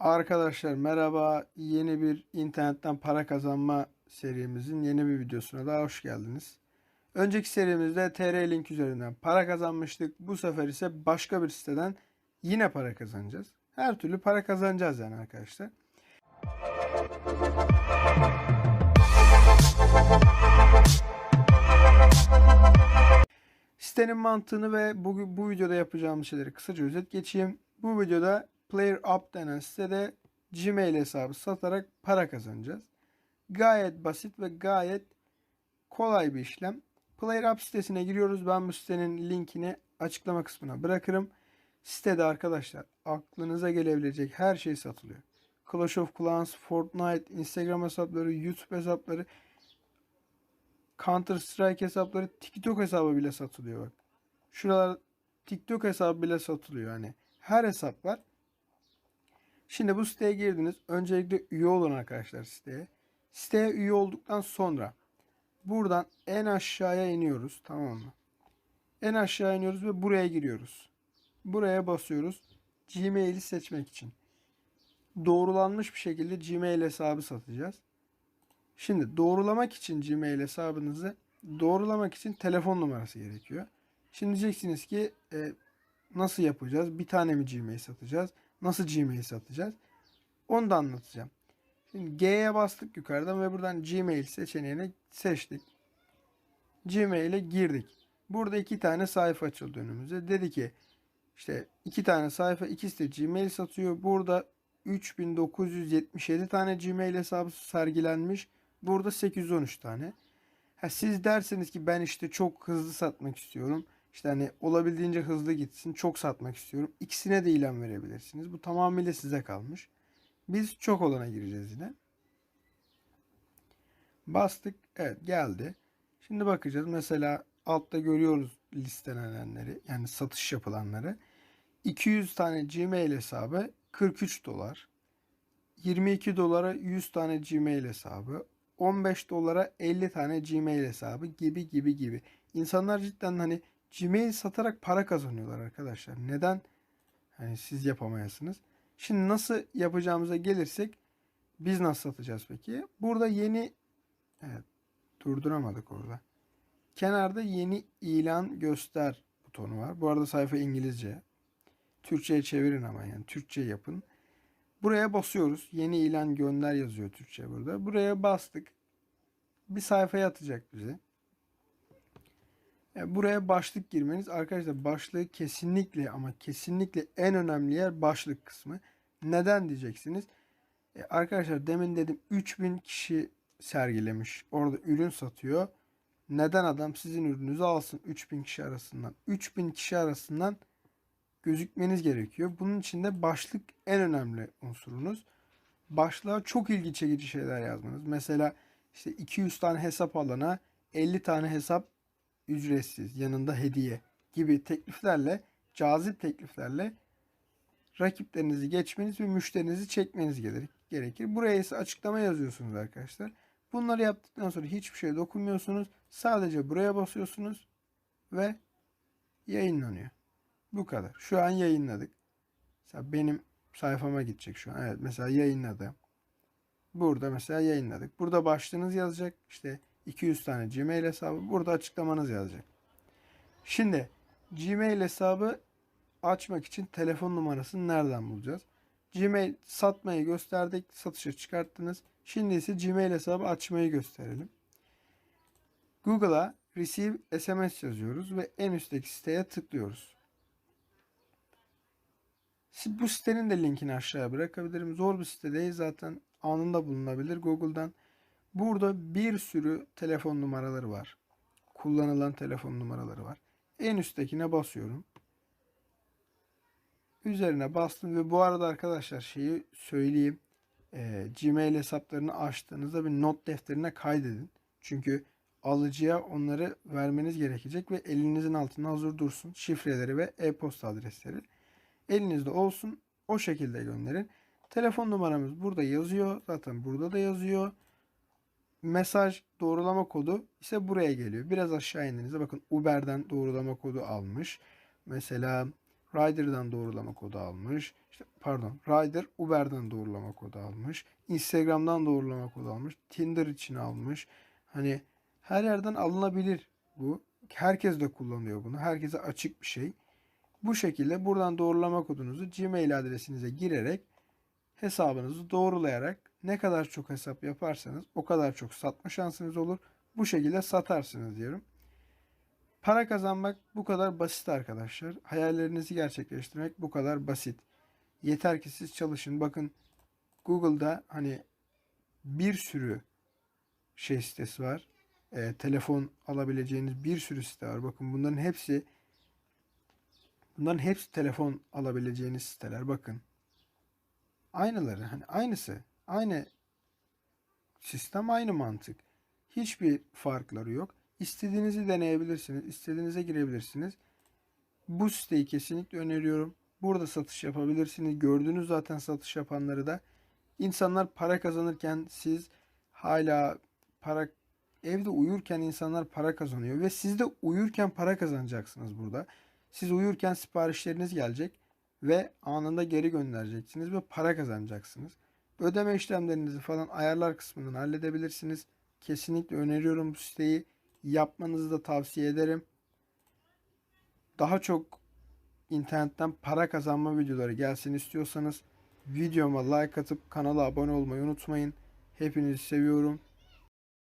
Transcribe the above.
Arkadaşlar merhaba. Yeni bir internetten para kazanma serimizin yeni bir videosuna daha hoş geldiniz. Önceki serimizde TR Link üzerinden para kazanmıştık. Bu sefer ise başka bir siteden yine para kazanacağız. Her türlü para kazanacağız yani arkadaşlar. Sitenin mantığını ve bu, bu videoda yapacağımız şeyleri kısaca özet geçeyim. Bu videoda Player Up denen sitede Gmail hesabı satarak para kazanacağız. Gayet basit ve gayet kolay bir işlem. Player Up sitesine giriyoruz. Ben bu sitenin linkini açıklama kısmına bırakırım. Sitede arkadaşlar aklınıza gelebilecek her şey satılıyor. Clash of Clans, Fortnite, Instagram hesapları, YouTube hesapları, Counter Strike hesapları, TikTok hesabı bile satılıyor bak. Şuralar TikTok hesabı bile satılıyor hani. Her hesap var. Şimdi bu siteye girdiniz. Öncelikle üye olun arkadaşlar siteye. Siteye üye olduktan sonra buradan en aşağıya iniyoruz. Tamam mı? En aşağı iniyoruz ve buraya giriyoruz. Buraya basıyoruz. Gmail'i seçmek için. Doğrulanmış bir şekilde Gmail hesabı satacağız. Şimdi doğrulamak için Gmail hesabınızı doğrulamak için telefon numarası gerekiyor. Şimdi diyeceksiniz ki e, nasıl yapacağız? Bir tane mi Gmail satacağız? Nasıl Gmail satacağız? Onu da anlatacağım. Şimdi G'ye bastık yukarıdan ve buradan Gmail seçeneğini seçtik. Gmail'e girdik. Burada iki tane sayfa açıldı önümüze. Dedi ki işte iki tane sayfa ikisi de Gmail satıyor. Burada 3977 tane Gmail hesabı sergilenmiş. Burada 813 tane. Ha, siz derseniz ki ben işte çok hızlı satmak istiyorum. İşte hani olabildiğince hızlı gitsin. Çok satmak istiyorum. İkisine de ilan verebilirsiniz. Bu tamamıyla size kalmış. Biz çok olana gireceğiz yine. Bastık. Evet geldi. Şimdi bakacağız. Mesela altta görüyoruz listelenenleri. Yani satış yapılanları. 200 tane Gmail hesabı 43 dolar. 22 dolara 100 tane Gmail hesabı. 15 dolara 50 tane Gmail hesabı gibi gibi gibi. İnsanlar cidden hani Gmail satarak para kazanıyorlar arkadaşlar. Neden hani siz yapamayasınız? Şimdi nasıl yapacağımıza gelirsek biz nasıl satacağız peki? Burada yeni evet durduramadık orada. Kenarda yeni ilan göster butonu var. Bu arada sayfa İngilizce. Türkçe'ye çevirin ama yani Türkçe yapın. Buraya basıyoruz. Yeni ilan gönder yazıyor Türkçe burada. Buraya bastık. Bir sayfaya atacak bizi. Yani buraya başlık girmeniz arkadaşlar başlığı kesinlikle ama kesinlikle en önemli yer başlık kısmı. Neden diyeceksiniz? E arkadaşlar demin dedim 3000 kişi sergilemiş. Orada ürün satıyor. Neden adam sizin ürününüzü alsın 3000 kişi arasından? 3000 kişi arasından gözükmeniz gerekiyor. Bunun için de başlık en önemli unsurunuz. Başlığa çok ilgi çekici şeyler yazmanız. Mesela işte 200 tane hesap alana 50 tane hesap ücretsiz, yanında hediye gibi tekliflerle, cazip tekliflerle rakiplerinizi geçmeniz ve müşterinizi çekmeniz gerekir. Buraya ise açıklama yazıyorsunuz arkadaşlar. Bunları yaptıktan sonra hiçbir şey dokunmuyorsunuz. Sadece buraya basıyorsunuz ve yayınlanıyor. Bu kadar. Şu an yayınladık. Mesela benim sayfama gidecek şu an. Evet mesela yayınladım. Burada mesela yayınladık. Burada başlığınız yazacak. İşte 200 tane Gmail hesabı. Burada açıklamanız yazacak. Şimdi Gmail hesabı açmak için telefon numarasını nereden bulacağız? Gmail satmayı gösterdik. Satışa çıkarttınız. Şimdi ise Gmail hesabı açmayı gösterelim. Google'a receive SMS yazıyoruz ve en üstteki siteye tıklıyoruz. Bu sitenin de linkini aşağıya bırakabilirim. Zor bir site değil zaten anında bulunabilir Google'dan. Burada bir sürü telefon numaraları var. Kullanılan telefon numaraları var. En üsttekine basıyorum. Üzerine bastım ve bu arada arkadaşlar şeyi söyleyeyim. E, Gmail hesaplarını açtığınızda bir not defterine kaydedin. Çünkü alıcıya onları vermeniz gerekecek ve elinizin altında hazır dursun. Şifreleri ve e-posta adresleri. Elinizde olsun. O şekilde gönderin. Telefon numaramız burada yazıyor. Zaten burada da yazıyor. Mesaj doğrulama kodu ise buraya geliyor. Biraz aşağı indiğinizde bakın Uber'den doğrulama kodu almış. Mesela Rider'dan doğrulama kodu almış. İşte pardon, Rider Uber'den doğrulama kodu almış. Instagram'dan doğrulama kodu almış. Tinder için almış. Hani her yerden alınabilir bu. Herkes de kullanıyor bunu. Herkese açık bir şey. Bu şekilde buradan doğrulama kodunuzu Gmail adresinize girerek hesabınızı doğrulayarak ne kadar çok hesap yaparsanız o kadar çok satma şansınız olur. Bu şekilde satarsınız diyorum. Para kazanmak bu kadar basit arkadaşlar. Hayallerinizi gerçekleştirmek bu kadar basit. Yeter ki siz çalışın. Bakın Google'da hani bir sürü şey sitesi var. Ee, telefon alabileceğiniz bir sürü site var. Bakın bunların hepsi bunların hepsi telefon alabileceğiniz siteler. Bakın. Aynıları. Hani aynısı. Aynı sistem, aynı mantık. Hiçbir farkları yok. İstediğinizi deneyebilirsiniz. istediğinize girebilirsiniz. Bu siteyi kesinlikle öneriyorum. Burada satış yapabilirsiniz. Gördüğünüz zaten satış yapanları da. İnsanlar para kazanırken siz hala para evde uyurken insanlar para kazanıyor ve siz de uyurken para kazanacaksınız burada. Siz uyurken siparişleriniz gelecek ve anında geri göndereceksiniz ve para kazanacaksınız. Ödeme işlemlerinizi falan ayarlar kısmından halledebilirsiniz. Kesinlikle öneriyorum bu siteyi. Yapmanızı da tavsiye ederim. Daha çok internetten para kazanma videoları gelsin istiyorsanız videoma like atıp kanala abone olmayı unutmayın. Hepinizi seviyorum.